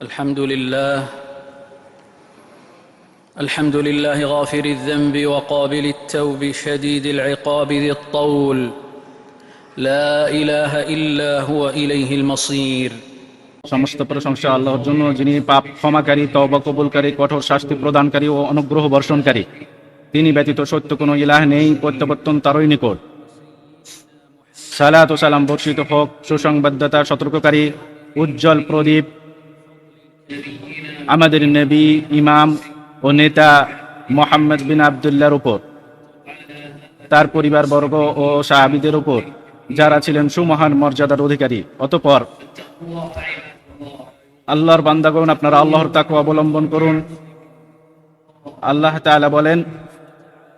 الحمد لله الحمد لله غافر الذنب وقابل التوب شديد العقاب ذي الطول لا اله الا هو اليه المصير সমস্ত প্রশংসা আল্লাহর জন্য যিনি পাপ ক্ষমাকারী তওবা কবুলকারী কঠোর শাস্তি প্রদানকারী ও অনুগ্রহ বর্ষণকারী তিনি ব্যতীত সত্য কোনো ইলাহ নেই প্রত্যাবর্তন তারই নিকট সালাত ও সালাম বর্ষিত হোক সুসংবাদদাতা সতর্ককারী উজ্জ্বল প্রদীপ আমাদের নবী, ইমাম ও নেতা মোহাম্মদ বিন আবদুল্লাহর উপর, তার পরিবারবর্গ ও সাহাবিদের উপর, যারা ছিলেন সুমহান মর্যাদার অধিকারী। অতপর আল্লাহর বান্দাগণ, আপনারা আল্লাহর তাকে অবলম্বন করুন। আল্লাহ তাআলা বলেন,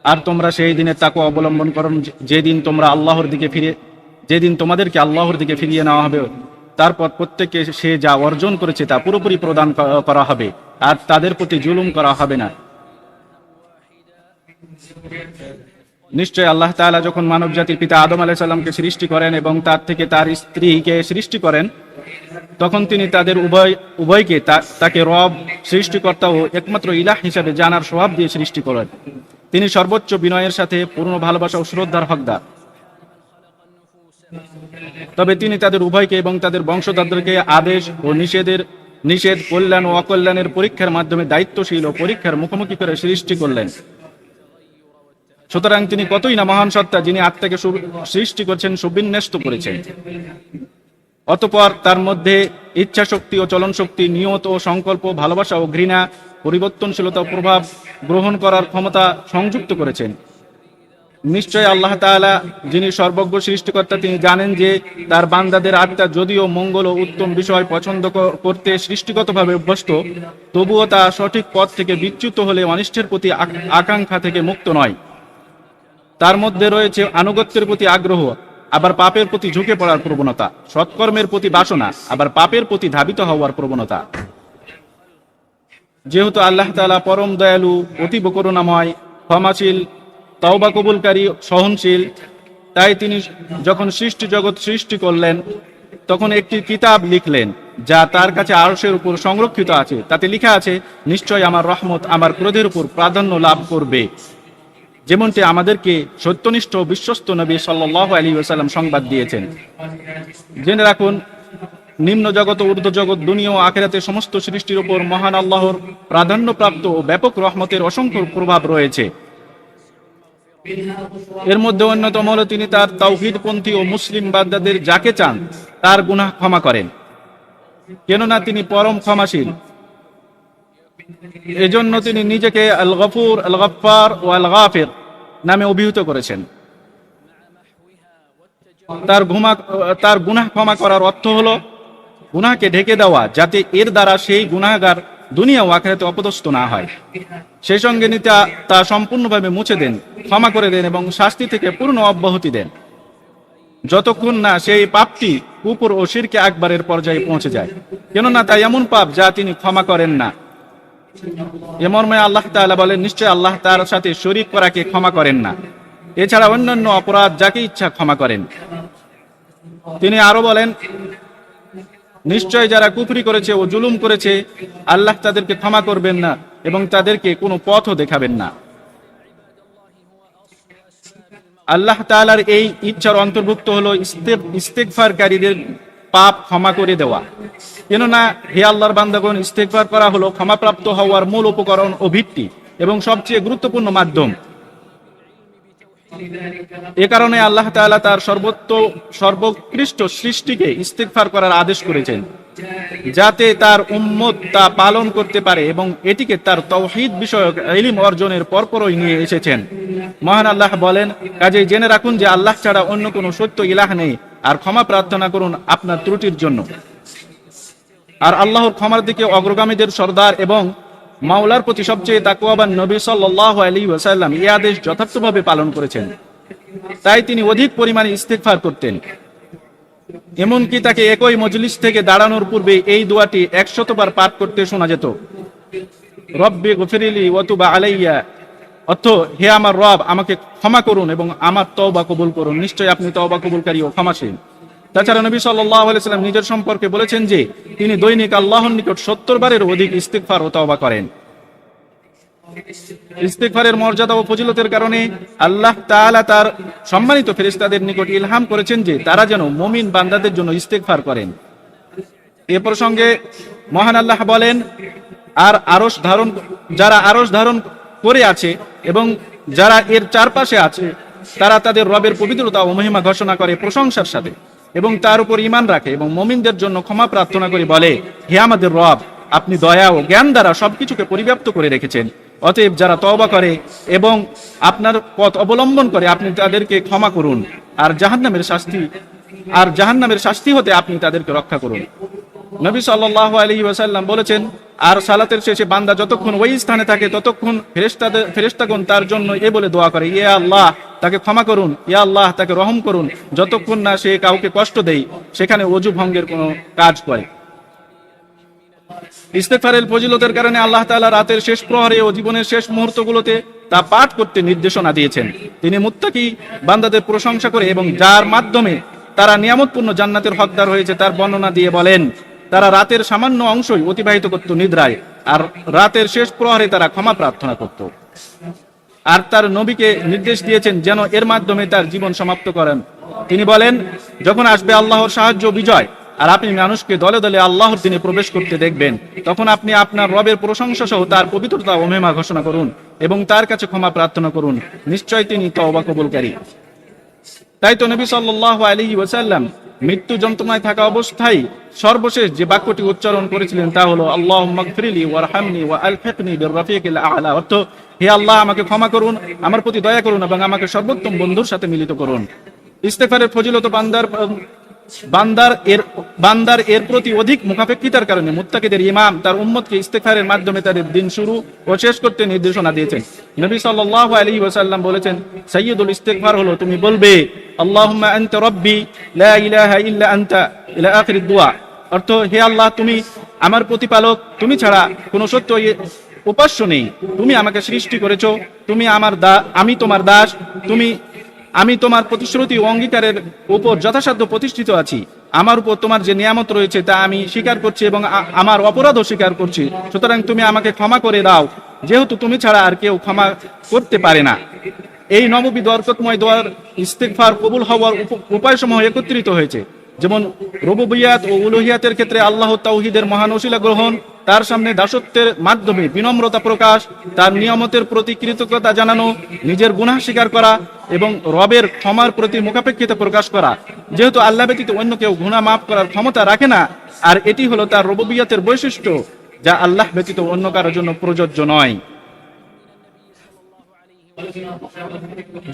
আর তোমরা সেই দিনে তাকে অবলম্বন করুন যেদিন তোমরা আল্লাহর দিকে ফিরে যেদিন তোমাদেরকে আল্লাহর দিকে ফিরিয়ে নেওয়া হবে। তারপর প্রত্যেককে সে যা অর্জন করেছে তা পুরোপুরি প্রদান করা হবে। আর তাদের প্রতি জুলুম করা হবে না। নিশ্চয় আল্লাহ তাআলা যখন মানব জাতির পিতা আদম আলাইহিস সালামকে সৃষ্টি করেন এবং তার থেকে তার স্ত্রীকে সৃষ্টি করেন, তখন তিনি তাদের উভয় উভয়কে তাকে রব, সৃষ্টিকর্তা ও একমাত্র ইলাহ হিসাবে জানার স্বভাব দিয়ে সৃষ্টি করেন। তিনি সর্বোচ্চ বিনয়ের সাথে, পূর্ণ ভালোবাসা ও শ্রদ্ধার হকদার। তবে তিনি তাদের উভয়কে এবং তাদের বংশধরদেরকে আদেশ ও নিষেধের নিষেধ, কল্যাণ ও অকল্যাণের পরীক্ষার মাধ্যমে দায়িত্বশীল ও পরীক্ষার মুখোমুখি করে সৃষ্টি করলেন। সুতরাং তিনি কতই না মহান সত্তা যিনি আত্মাকে সৃষ্টি করছেন সুবিন্যস্ত করেছেন। অতপর তার মধ্যে ইচ্ছা শক্তি ও চলন শক্তি নিয়ত ও সংকল্প, ভালোবাসা ও ঘৃণা, পরিবর্তনশীলতা প্রভাব গ্রহণ করার ক্ষমতা সংযুক্ত করেছেন। নিশ্চয় আল্লাহ তাআলা যিনি সর্বজ্ঞ সৃষ্টিকর্তা, তিনি জানেন যে তার বান্দাদের আত্মা যদিও মঙ্গল ও উত্তম বিষয় পছন্দ করতে সৃষ্টিগতভাবে অভ্যস্ত, তবুও তা সঠিক পথ থেকে বিচ্যুত হলে অনিষ্টের প্রতি আকাঙ্ক্ষা থেকে মুক্ত নয়। তার মধ্যে রয়েছে আনুগত্যের প্রতি আগ্রহ, আবার পাপের প্রতি ঝুঁকে পড়ার প্রবণতা, সৎকর্মের প্রতি বাসনা, আবার পাপের প্রতি ধাবিত হওয়ার প্রবণতা। যেহেতু আল্লাহ তাআলা পরম দয়ালু, অতীব করুণাময়, ক্ষমাশীল তওবা কবুলকারী সহনশীল। তাই তিনি যখন সৃষ্টি জগৎ সৃষ্টি করলেন, তখন একটি কিতাব লিখলেন, যা তার কাছে আরশের উপর সংরক্ষিত আছে। তাতে লিখা আছে, নিশ্চয় আমার রহমত আমার ক্রোধের উপর প্রাধান্য লাভ করবে। যেমনটি আমাদেরকে সত্যনিষ্ঠ বিশ্বস্ত নবী সাল্লাহ আলী ওসাল্লাম সংবাদ দিয়েছেন। জেনে রাখুন, নিম্ন জগৎ ঊর্ধ্ব জগৎ, দুনিয়া ও আখেরাতে সমস্ত সৃষ্টির উপর মহান আল্লাহর প্রাধান্যপ্রাপ্ত ও ব্যাপক রহমতের অসংখ্য প্রভাব রয়েছে। এর মধ্যে অন্যতম হলো তিনি তার তাওহিদপন্থী ও মুসলিম বান্দাদের যাকে চান, তার গুনাহ ক্ষমা করেন। কেননা তিনি পরম ক্ষমাশীল। এজন্য তিনি নিজেকে আল গফুর আল গফার ও আল গাফির নামে অভিহিত করেছেন। তার ঘুমা, তার গুনাহ ক্ষমা করার অর্থ হলো, গুনাহকে ঢেকে দেওয়া যাতে এর দ্বারা সেই গুনাহগার দুনিয়া ও আখেরাতে অপদস্থ না হয়। সেই সঙ্গে নিতে তা সম্পূর্ণভাবে মুছে দেন, ক্ষমা করে দেন এবং শাস্তি থেকে পূর্ণ অব্যাহতি দেন। যতক্ষণ না সেই পাপটি কুপুর ও শিরকে আকবরের পর্যায়ে পৌঁছে যায়। কেননা তা এমন পাপ যা তিনি ক্ষমা করেন না। এ আল্লাহ তাআলা বলেন, নিশ্চয় আল্লাহ তার সাথে শরীক করাকে ক্ষমা করেন না। এছাড়া অন্যান্য অপরাধ যাকে ইচ্ছা ক্ষমা করেন। তিনি আরও বলেন নিশ্চয় যারা কুফরি করেছে ও জুলুম করেছে, আল্লাহ তাদেরকে ক্ষমা করবেন না এবং তাদেরকে কোনো পথও দেখাবেন না। আল্লাহ তাআলার এই ইচ্ছার অন্তর্ভুক্ত হলো ইস্তেক- ইস্তেগফারকারীদের পাপ ক্ষমা করে দেওয়া। কেননা হে আল্লাহর বান্দাগণ, ইস্তেগফার করা হলো ক্ষমাপ্রাপ্ত হওয়ার মূল উপকরণ ও ভিত্তি এবং সবচেয়ে গুরুত্বপূর্ণ মাধ্যম। এ কারণে আল্লাহ তাআলা তার সর্বোত্ত, সর্বোৎকৃষ্ট সৃষ্টিকে ইস্তেগফার করার আদেশ করেছেন। যাতে তার উম্মত তা পালন করতে পারে এবং এটিকে তার তৌহিদ বিষয়ক এলিম অর্জনের পরপরই নিয়ে এসেছেন। মহান আল্লাহ বলেন, কাজেই জেনে রাখুন যে আল্লাহ ছাড়া অন্য কোনো সত্য ইলাহ নেই, আর ক্ষমা প্রার্থনা করুন আপনার ত্রুটির জন্য। আর আল্লাহর ক্ষমার দিকে অগ্রগামীদের সর্দার এবং মাওলার প্রতি সবচেয়ে তাকুয়াবান নবী সাল্লাল্লাহু আলাইহি ওয়াসাল্লাম এই আদেশ যথার্থভাবে পালন করেছেন। তাই তিনি অধিক পরিমাণে ইস্তেগফার করতেন। এমনকি তাকে একই মজলিস থেকে দাঁড়ানোর পূর্বে এই দোয়াটি একশতবার পাঠ করতে শোনা যেত। রব্বি গফিরিলি ওয়াতুবা আলাইয়া। অর্থ, হে আমার রব, আমাকে ক্ষমা করুন এবং আমার তওবা কবুল করুন। নিশ্চয় আপনি তওবা কবুলকারী ও ক্ষমাশীল। তাছাড়া নবী সাল্লাহ আলাইসাল্লাম নিজের সম্পর্কে বলেছেন যে, তিনি দৈনিক আল্লাহর নিকট সত্তর বারের অধিক ইস্তিকফার ও তওবা করেন। ইস্তিগফারের মর্যাদা ও ফজিলতের কারণে আল্লাহ তাআলা তার সম্মানিত ফেরেশতাদের নিকট ইলহাম করেছেন যে, তারা যেন মুমিন বান্দাদের জন্য ইস্তিগফার করেন। এ প্রসঙ্গে মহান আল্লাহ বলেন, আর আরশ ধারণ, যারা আরশ ধারণ করে আছে এবং যারা এর চারপাশে আছে, তারা তাদের রবের পবিত্রতা ও মহিমা ঘোষণা করে প্রশংসার সাথে। এবং তার উপর ইমান রাখে এবং মমিনদের জন্য ক্ষমা প্রার্থনা করে বলে, হে আমাদের রব, আপনি দয়া ও জ্ঞান দ্বারা সবকিছুকে পরিব্যাপ্ত করে রেখেছেন। অতএব যারা তওবা করে এবং আপনার পথ অবলম্বন করে, আপনি তাদেরকে ক্ষমা করুন। আর জাহান্নামের শাস্তি, আর জাহান্নামের শাস্তি হতে আপনি তাদেরকে রক্ষা করুন। নবী সাল্লাহ আলী ওয়াসাল্লাম বলেছেন আর সালাতের শেষে বান্দা যতক্ষণ ওই স্থানে থাকে, ততক্ষণ ফেরেস্তাদের ফেরেস্তাগণ তার জন্য এ বলে দোয়া করে ইয়ে আল্লাহ, তাকে ক্ষমা করুন, ইয়া আল্লাহ, তাকে রহম করুন, যতক্ষণ না সে কাউকে কষ্ট দেয়, সেখানে অজু ভঙ্গের কোনো কাজ করে। ইস্তেফারের ফজিলতের কারণে আল্লাহ তাআলা রাতের শেষ প্রহরে ও জীবনের শেষ মুহূর্তগুলোতে তা পাঠ করতে নির্দেশনা দিয়েছেন। তিনি মুত্তাকি বান্দাদের প্রশংসা করে এবং যার মাধ্যমে তারা নিয়ামতপূর্ণ জান্নাতের হকদার হয়েছে তার বর্ণনা দিয়ে বলেন তারা রাতের সামান্য অংশই অতিবাহিত করত নিদ্রায়, আর রাতের শেষ প্রহরে তারা ক্ষমা প্রার্থনা করত। আর তার নবীকে নির্দেশ দিয়েছেন যেন এর মাধ্যমে তার জীবন সমাপ্ত করেন। তিনি বলেন, যখন আসবে আল্লাহর সাহায্য বিজয়, আর আপনি মানুষকে দলে দলে আল্লাহর দিনে প্রবেশ করতে দেখবেন, তখন আপনি আপনার রবের প্রশংসা সহ তার পবিত্রতা ও মেমা ঘোষণা করুন এবং তার কাছে ক্ষমা প্রার্থনা করুন। নিশ্চয় তিনি তওবা কবুলকারী। তাই তো নবী সাল্লাহ আলী ওসাল্লাম মৃত্যু যন্ত্রণায় থাকা অবস্থায় সর্বশেষ যে বাক্যটি উচ্চারণ করেছিলেন তা হলো আল্লাহ অর্থ, হে আল্লাহ, আমাকে ক্ষমা করুন, আমার প্রতি দয়া করুন এবং আমাকে সর্বোত্তম বন্ধুর সাথে মিলিত করুন। ইস্তেফারের ফজিলত বান্দার বান্দার এর বান্দার এর প্রতি অধিক মুখাপেক্ষিতার কারণে মুত্তাকিদের ইমাম তার উম্মতকে ইস্তেফারের মাধ্যমে তাদের দিন শুরু ও শেষ করতে নির্দেশনা দিয়েছেন। নবী সাল্লাল্লাহু আলাইহি ওয়াসাল্লাম বলেছেন, সাইয়্যিদুল ইস্তিগফার হলো, তুমি বলবে, আল্লাহুম্মা আনতা রাব্বি, লা ইলাহা ইল্লা আনতা, ইলা আখির দোয়া। অর্থ, হে আল্লাহ, তুমি আমার প্রতিপালক, তুমি ছাড়া কোনো সত্য উপাস্য নেই। তুমি আমাকে সৃষ্টি করেছ, তুমি আমার দা, আমি তোমার দাস, তুমি আমি তোমার প্রতিশ্রুতি অঙ্গীকারের উপর যথাসাধ্য প্রতিষ্ঠিত আছি। আমার উপর তোমার যে নিয়ামত রয়েছে তা আমি স্বীকার করছি এবং আমার অপরাধও স্বীকার করছি। সুতরাং তুমি আমাকে ক্ষমা করে দাও। যেহেতু তুমি ছাড়া আর কেউ ক্ষমা করতে পারে না। এই নববি বরকতময় দোয়ার ইস্তেকফার কবুল হওয়ার উপ- উপায়সমূহ একত্রিত হয়েছে। যেমন রবুবিয়াত ও উলুহিয়াতের ক্ষেত্রে আল্লাহ তাউহিদের মহান ওসিলা গ্রহণ, তার সামনে দাসত্বের মাধ্যমে বিনম্রতা প্রকাশ, তার নিয়ামতের প্রতি কৃতজ্ঞতা জানানো, নিজের গুনাহ স্বীকার করা এবং রবের ক্ষমার প্রতি মুখাপেক্ষিতা প্রকাশ করা। যেহেতু আল্লাহ ব্যতীত অন্য কেউ গুনাহ মাফ করার ক্ষমতা রাখে না, আর এটি হলো তার রবুবিয়াতের বৈশিষ্ট্য, যা আল্লাহ ব্যতীত অন্য কারোর জন্য প্রযোজ্য নয়।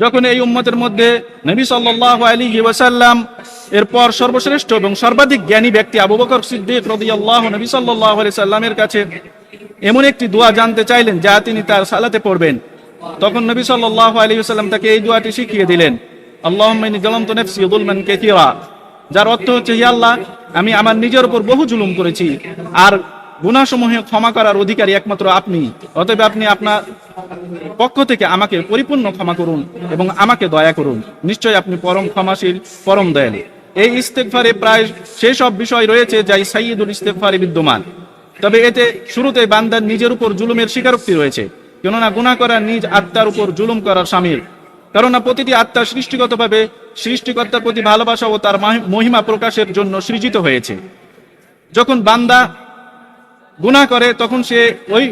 যখন এই উম্মতের মধ্যে নবী সাল্লাল্লাহু আলাইহি ওয়াসাল্লাম, এরপর সর্বশ্রেষ্ঠ এবং সর্বাধিক জ্ঞানী ব্যক্তি আবু বকর সিদ্দিক রাদিয়াল্লাহু নবী সাল্লাল্লাহু আলাইহি সাল্লামের কাছে এমন একটি দোয়া জানতে চাইলেন যা তিনি তার সালাতে পড়বেন। তখন নবী সাল্লাল্লাহু আলাইহি ওয়াসাল্লাম তাকে এই দোয়াটি শিখিয়ে দিলেন ইন্নী যালামতু নাফসি যুলমান কাসীরা। যার অর্থ হচ্ছে, হে আল্লাহ, আমি আমার নিজের উপর বহু জুলুম করেছি। আর গুনাহসমূহে ক্ষমা করার অধিকারী একমাত্র আপনি। অতএব আপনি আপনার পক্ষ থেকে আমাকে পরিপূর্ণ ক্ষমা করুন এবং আমাকে দয়া করুন। নিশ্চয় আপনি পরম ক্ষমাশীল, পরম দয়ালু। এই ইস্তেগফারে প্রায় সেই সব বিষয় রয়েছে যাই সাইয়্যিদুল ইস্তেগফারে বিদ্যমান। তবে এতে শুরুতে বান্দার নিজের উপর জুলুমের স্বীকারোক্তি রয়েছে। কেননা গুনাহ করা নিজ আত্মার উপর জুলুম করার সামিল। কেননা প্রতিটি আত্মা সৃষ্টিগতভাবে সৃষ্টিকর্তার প্রতি ভালোবাসা ও তার মাহি- মহিমা প্রকাশের জন্য সৃজিত হয়েছে। যখন বান্দা গুনাহ করে, তখন সে ওই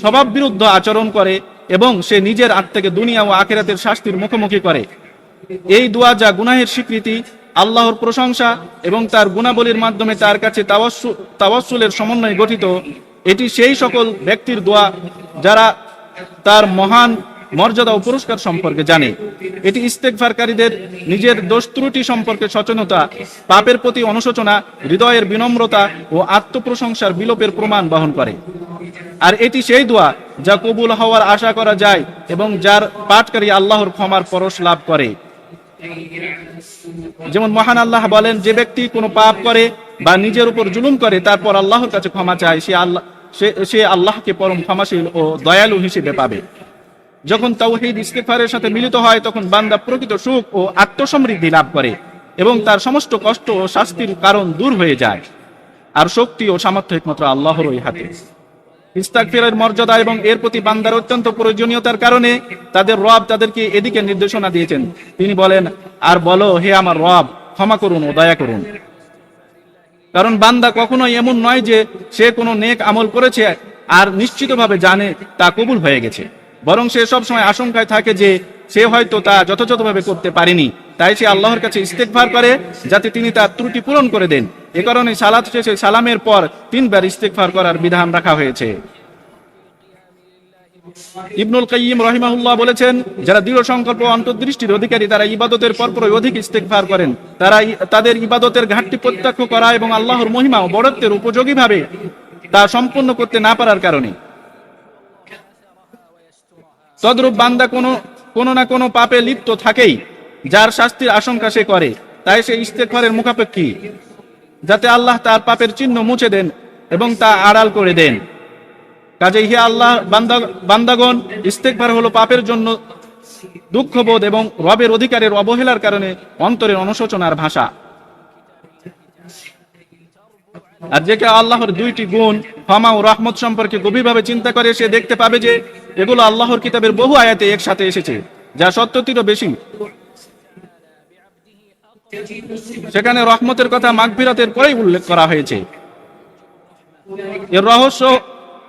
স্বভাব বিরুদ্ধ আচরণ করে এবং সে নিজের আত্মাকে দুনিয়া ও আখেরাতের শাস্তির মুখোমুখি করে। এই দোয়া যা গুনাহের স্বীকৃতি, আল্লাহর প্রশংসা এবং তার গুণাবলীর মাধ্যমে তার কাছে তাওয়াসুলের সমন্বয়ে গঠিত, এটি সেই সকল ব্যক্তির দোয়া যারা তার মহান মর্যাদা ও পুরস্কার সম্পর্কে জানে। এটি ইস্তেকফারকারীদের নিজের দোষ ত্রুটি সম্পর্কে সচেতনতা, পাপের প্রতি অনুশোচনা, হৃদয়ের বিনম্রতা ও আত্মপ্রশংসার বিলোপের প্রমাণ বহন করে। আর এটি সেই দোয়া যা কবুল হওয়ার আশা করা যায় এবং যার পাঠকারী আল্লাহর ক্ষমার পরশ লাভ করে। যেমন মহান আল্লাহ বলেন, যে ব্যক্তি কোনো পাপ করে বা নিজের উপর জুলুম করে, তারপর আল্লাহর কাছে ক্ষমা চায়, সে আল্লাহ সে আল্লাহকে পরম ক্ষমাশীল ও দয়ালু হিসেবে পাবে। যখন তাওহীদ ইস্তেগফারের সাথে মিলিত হয়, তখন বান্দা প্রকৃত সুখ ও আত্মসমৃদ্ধি লাভ করে এবং তার সমস্ত কষ্ট ও শাস্তির কারণ দূর হয়ে যায়। আর শক্তি ও সামর্থ্য একমাত্র আল্লাহর ওই হাতে। ইস্তাকফিরের মর্যাদা এবং এর প্রতি বান্দার অত্যন্ত প্রয়োজনীয়তার কারণে তাদের রব তাদেরকে এদিকে নির্দেশনা দিয়েছেন। তিনি বলেন, আর বলো, হে আমার রব, ক্ষমা করুন ও দয়া করুন। কারণ বান্দা কখনোই এমন নয় যে সে কোনো নেক আমল করেছে আর নিশ্চিতভাবে জানে তা কবুল হয়ে গেছে। বরং সে সব সময় আশঙ্কায় থাকে যে সে হয়তো তা যথাযথভাবে করতে পারেনি। তাই সে আল্লাহর কাছে ইস্তেকভার করে যাতে তিনি তার ত্রুটি পূরণ করে দেন। এ কারণে সালাত শেষে সালামের পর তিনবার ইস্তেকভার করার বিধান রাখা হয়েছে। ইবনুল কাইয়িম রহিমাহুল্লাহ বলেছেন, যারা দৃঢ় সংকল্প অন্তর্দৃষ্টির অধিকারী, তারা ইবাদতের পরপরই অধিক ইস্তেকভার করেন। তারা তাদের ইবাদতের ঘাটতি প্রত্যক্ষ করা এবং আল্লাহর মহিমা ও বড়ত্বের উপযোগীভাবে তা সম্পূর্ণ করতে না পারার কারণে। তদ্রূপ বান্দা কোনো কোনো না কোনো পাপে লিপ্ত থাকেই, যার শাস্তির আশঙ্কা সে করে, তাই সে ইস্তেকফারের মুখাপেক্ষী, যাতে আল্লাহ তার পাপের চিহ্ন মুছে দেন এবং তা আড়াল করে দেন। কাজে হে আল্লাহ, বান্দা, বান্দাগণ ইস্তেকবার হলো পাপের জন্য দুঃখবোধ এবং রবের অধিকারের অবহেলার কারণে অন্তরের অনুশোচনার ভাষা। আর যে কেউ আল্লাহর দুইটি গুণ, ক্ষমা ও রহমত সম্পর্কে গভীরভাবে চিন্তা করে, সে দেখতে পাবে যে এগুলো আল্লাহর কিতাবের বহু আয়াতে একসাথে এসেছে, যা সত্যতিরও বেশি। সেখানে রহমতের কথা মাগফিরাতের পরেই উল্লেখ করা হয়েছে। এর রহস্য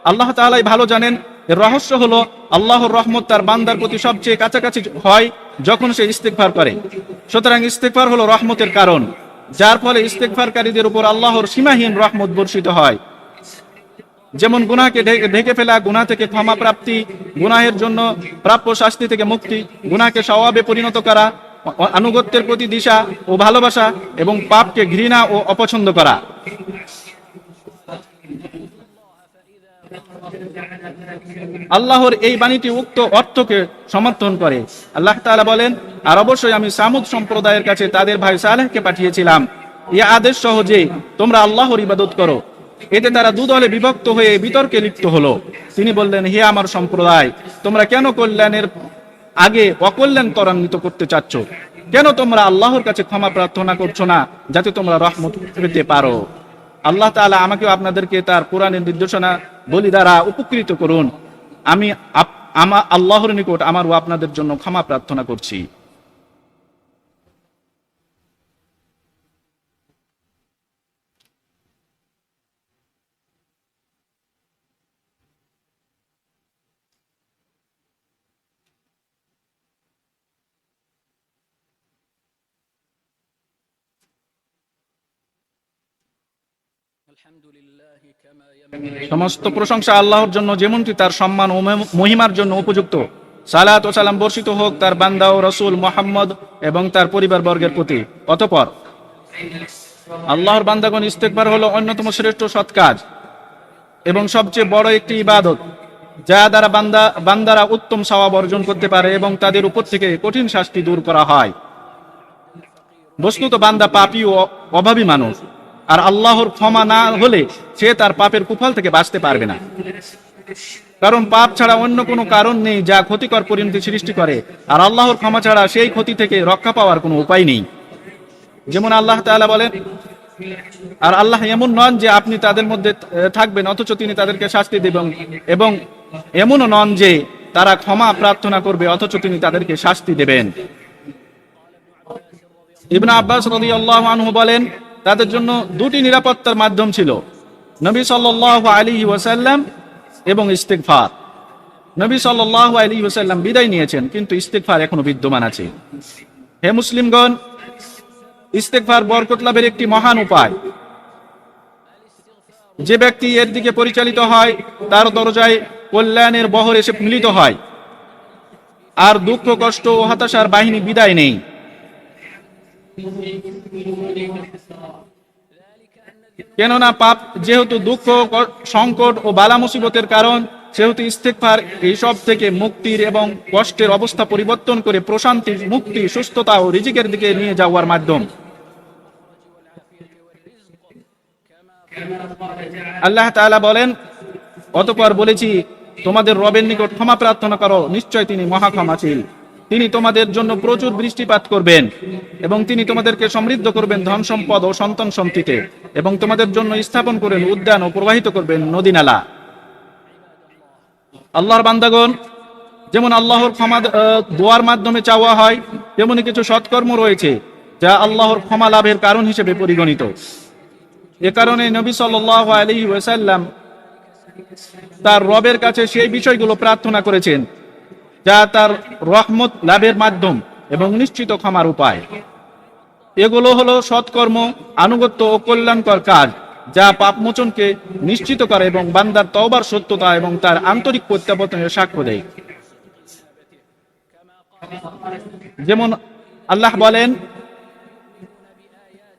আল্লাহ তাআলাই ভালো জানেন, এর রহস্য হলো আল্লাহর রহমত তার বান্দার প্রতি সবচেয়ে কাছাকাছি হয় যখন সে ইস্তেকফার করে। সুতরাং ইস্তেকফার হলো রহমতের কারণ, যার ফলে ইস্তেকফারকারীদের উপর আল্লাহর সীমাহীন রহমত বর্ষিত হয়। যেমন গুনাহকে ঢেকে- ফেলা, গুনাহ থেকে ক্ষমা প্রাপ্তি, গুনাহের জন্য প্রাপ্য শাস্তি থেকে মুক্তি, গুনাহকে স্বভাবে পরিণত করা, আনুগত্যের প্রতি দিশা ও ভালোবাসা এবং পাপকে ঘৃণা ও অপছন্দ করা। আল্লাহর এই বাণীটি উক্ত অর্থকে সমর্থন করে। আল্লাহ তাআলা বলেন, আর অবশ্যই আমি সামুদ সম্প্রদায়ের কাছে তাদের ভাই সালেহকে পাঠিয়েছিলাম। এই আদেশ সহজে তোমরা আল্লাহর ইবাদত করো। এতে তারা দুদলে বিভক্ত হয়ে বিতর্কে লিপ্ত হলো। তিনি বললেন, হে আমার সম্প্রদায়, তোমরা কেন কল্যাণের আগে অকল্যাণ ত্বরান্বিত করতে চাচ্ছ? কেন তোমরা আল্লাহর কাছে ক্ষমা প্রার্থনা করছ না, যাতে তোমরা রহমত পেতে পারো? আল্লাহ তাআলা আমাকেও আপনাদেরকে তার কোরআনের নির্দেশনা বলি দ্বারা উপকৃত করুন। আমা আল্লাহর নিকট আমার ও আপনাদের জন্য ক্ষমা প্রার্থনা করছি। সমস্ত প্রশংসা আল্লাহর জন্য, যেমনটি তার সম্মান ও মহিমার জন্য উপযুক্ত। সালাত ও সালাম বর্ষিত হোক তার বান্দা ও রসুল মোহাম্মদ এবং তার পরিবার বর্গের প্রতি। অতপর, আল্লাহর বান্দাগণ ইস্তেকবার হলো অন্যতম শ্রেষ্ঠ সৎ কাজ এবং সবচেয়ে বড় একটি ইবাদত, যা দ্বারা বান্দা বান্দারা উত্তম সওয়াব অর্জন করতে পারে এবং তাদের উপর থেকে কঠিন শাস্তি দূর করা হয়। বস্তুত বান্দা পাপী ও অভাবী মানুষ। আর আল্লাহর ক্ষমা না হলে সে তার পাপের কুফল থেকে বাঁচতে পারবে না। কারণ পাপ ছাড়া অন্য কোনো কারণ নেই যা ক্ষতিকর পরিণতি সৃষ্টি করে। আর আল্লাহর ক্ষমা ছাড়া সেই ক্ষতি থেকে রক্ষা পাওয়ার কোনো উপায় নেই। যেমন আল্লাহ তাআলা বলেন, আর আল্লাহ এমন নন যে আপনি তাদের মধ্যে থাকবেন, অথচ তিনি তাদেরকে শাস্তি দেবেন। এবং এমনও নন যে তারা ক্ষমা প্রার্থনা করবে, অথচ তিনি তাদেরকে শাস্তি দেবেন। ইবনা আব্বাস রাদিয়াল্লাহু আনহু বলেন তাদের জন্য দুটি নিরাপত্তার মাধ্যম ছিল। নবী সাল্লাল্লাহু আলী ওয়াসাল্লাম এবং ইস্তেগফার। নবী সাল্লাল্লাহু আলী ওয়াসাল্লাম বিদায় নিয়েছেন, কিন্তু ইস্তেগফার এখনও বিদ্যমান আছে। হে মুসলিমগণ, ইস্তেগফার বরকত লাভের একটি মহান উপায়। যে ব্যক্তি এর দিকে পরিচালিত হয়, তার দরজায় কল্যাণের বহর এসে মিলিত হয়। আর দুঃখ, কষ্ট ও হতাশার বাহিনী বিদায় নেই। কেননা পাপ যেহেতু দুঃখ, সংকট ও বালা মুসিবতের কারণ, সেহেতু ইস্তেকফার এইসব থেকে মুক্তির এবং কষ্টের অবস্থা পরিবর্তন করে প্রশান্তি, মুক্তি, সুস্থতা ও রিজিকের দিকে নিয়ে যাওয়ার মাধ্যম। আল্লাহ তাআলা বলেন, অতপর বলেছি, তোমাদের রবের নিকট ক্ষমা প্রার্থনা করো, নিশ্চয় তিনি মহা ক্ষমাশীল তিনি তোমাদের জন্য প্রচুর বৃষ্টিপাত করবেন, এবং তিনি তোমাদেরকে সমৃদ্ধ করবেন ধন সম্পদ ও সন্তান সন্তিতে এবং তোমাদের জন্য স্থাপন করেন উদ্যান ও প্রবাহিত করবেন নদী নালা আল্লাহর বান্দাগণ, যেমন আল্লাহর ক্ষমা দোয়ার মাধ্যমে চাওয়া হয়, তেমনি কিছু সৎকর্ম রয়েছে, যা আল্লাহর ক্ষমা লাভের কারণ হিসেবে পরিগণিত। এ কারণে নবী সাল্লাহ আলী ওয়াসাল্লাম তার রবের কাছে সেই বিষয়গুলো প্রার্থনা করেছেন যা তার রহমত লাভের মাধ্যম এবং নিশ্চিত ক্ষমার উপায়। এগুলো হলো সৎকর্ম, আনুগত্য ও কল্যাণকর কাজ, যা পাপমোচনকে নিশ্চিত করে এবং বান্দার তওবার সত্যতা এবং তার আন্তরিক প্রত্যাবর্তনের সাক্ষ্য দেয়। যেমন আল্লাহ বলেন,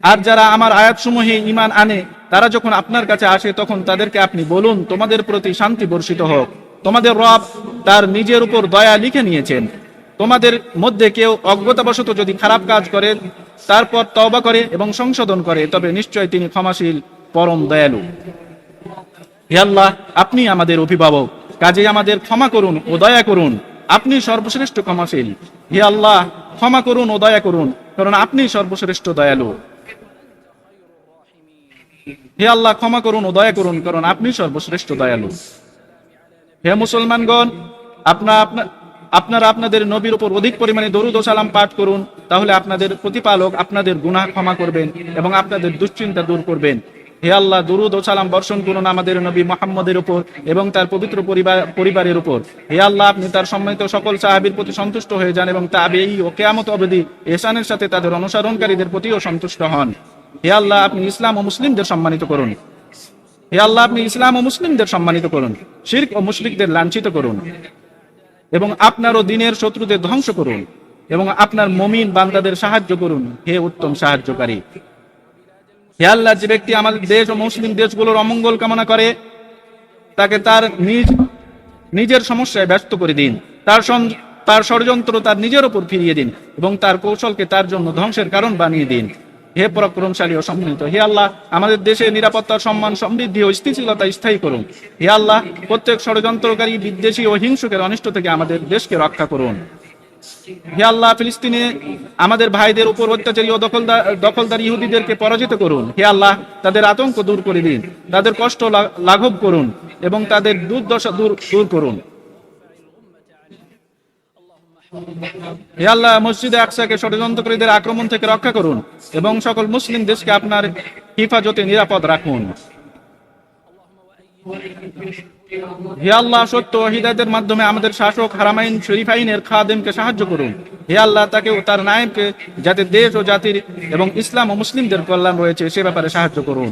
আর যারা আমার আয়াতসমূহে ইমান আনে, তারা যখন আপনার কাছে আসে, তখন তাদেরকে আপনি বলুন, তোমাদের প্রতি শান্তি বর্ষিত হোক। তোমাদের রব তার নিজের উপর দয়া লিখে নিয়েছেন। তোমাদের মধ্যে কেউ অজ্ঞতাবশত যদি খারাপ কাজ করে, তারপর তওবা করে এবং সংশোধন করে, তবে নিশ্চয় তিনি ক্ষমাশীল, পরম দয়ালু। হে আল্লাহ, আপনি আমাদের অভিভাবক। কাজে আমাদের ক্ষমা করুন ও দয়া করুন। আপনি সর্বশ্রেষ্ঠ ক্ষমাশীল। হে আল্লাহ, ক্ষমা করুন ও দয়া করুন, কারণ আপনি সর্বশ্রেষ্ঠ দয়ালু। হে আল্লাহ, ক্ষমা করুন ও দয়া করুন, কারণ আপনি সর্বশ্রেষ্ঠ দয়ালু। হে মুসলমানগণ, আপনা আপনা, আপনারা আপনাদের নবীর উপর অধিক পরিমাণে দরুদ ও সালাম পাঠ করুন, তাহলে আপনাদের প্রতিপালক আপনাদের গুনাহ ক্ষমা করবেন এবং আপনাদের দুশ্চিন্তা দূর করবেন। হে আল্লাহ, দরুদ ও সালাম বর্ষণ করুন আমাদের নবী মোহাম্মদের উপর এবং তার পবিত্র পরিবার, পরিবারের উপর। হে আল্লাহ, আপনি তার সম্মানিত সকল সাহাবীর প্রতি সন্তুষ্ট হয়ে যান এবং তাবেই ও কেয়ামত অবধি এসানের সাথে তাদের অনুসরণকারীদের প্রতিও সন্তুষ্ট হন। হে আল্লাহ, আপনি ইসলাম ও মুসলিমদের সম্মানিত করুন। হে আল্লাহ, আপনি ইসলাম ও মুসলিমদের সম্মানিত করুন, শির্ক ও মুশরিকদের লাঞ্ছিত করুন, এবং আপনার ও দিনের শত্রুদের ধ্বংস করুন, এবং আপনার মমিন বান্দাদের সাহায্য করুন, হে উত্তম সাহায্যকারী। হে আল্লাহ, যে ব্যক্তি আমাদের দেশ ও মুসলিম দেশগুলোর অমঙ্গল কামনা করে, তাকে তার নিজ, নিজের সমস্যায় ব্যস্ত করে দিন, তার তার ষড়যন্ত্র তার নিজের উপর ফিরিয়ে দিন, এবং তার কৌশলকে তার জন্য ধ্বংসের কারণ বানিয়ে দিন। হে পরাক্রমশালী ও সম্মানিত, হে আল্লাহ, আমাদের দেশে নিরাপত্তার সম্মান, সমৃদ্ধি ও স্থিতিশীলতা স্থায়ী করুন। হে আল্লাহ, প্রত্যেক ষড়যন্ত্রকারী, বিদ্বেষী ও হিংসুকের অনিষ্ট থেকে আমাদের দেশকে রক্ষা করুন। হে আল্লাহ, ফিলিস্তিনে আমাদের ভাইদের উপর অত্যাচারী ও দখলদার দখলদার ইহুদিদেরকে পরাজিত করুন। হে আল্লাহ, তাদের আতঙ্ক দূর করে দিন, তাদের কষ্ট লাঘব করুন এবং তাদের দুর্দশা দূর দূর করুন। হে আল্লাহ, মসজিদে আকসাকে ষড়যন্ত্রকারীদের আক্রমণ থেকে রক্ষা করুন এবং সকল মুসলিম দেশকে আপনার হিফাজতে নিরাপদ রাখুন। হে আল্লাহ, সত্য হিদায়তের মাধ্যমে আমাদের শাসক হারামাইন শরীফাইনের খাদেমকে সাহায্য করুন। হে আল্লাহ তাকে ও তার নায়েবকে যাতে দেশ ও জাতির এবং ইসলাম ও মুসলিমদের কল্যাণ রয়েছে সে ব্যাপারে সাহায্য করুন।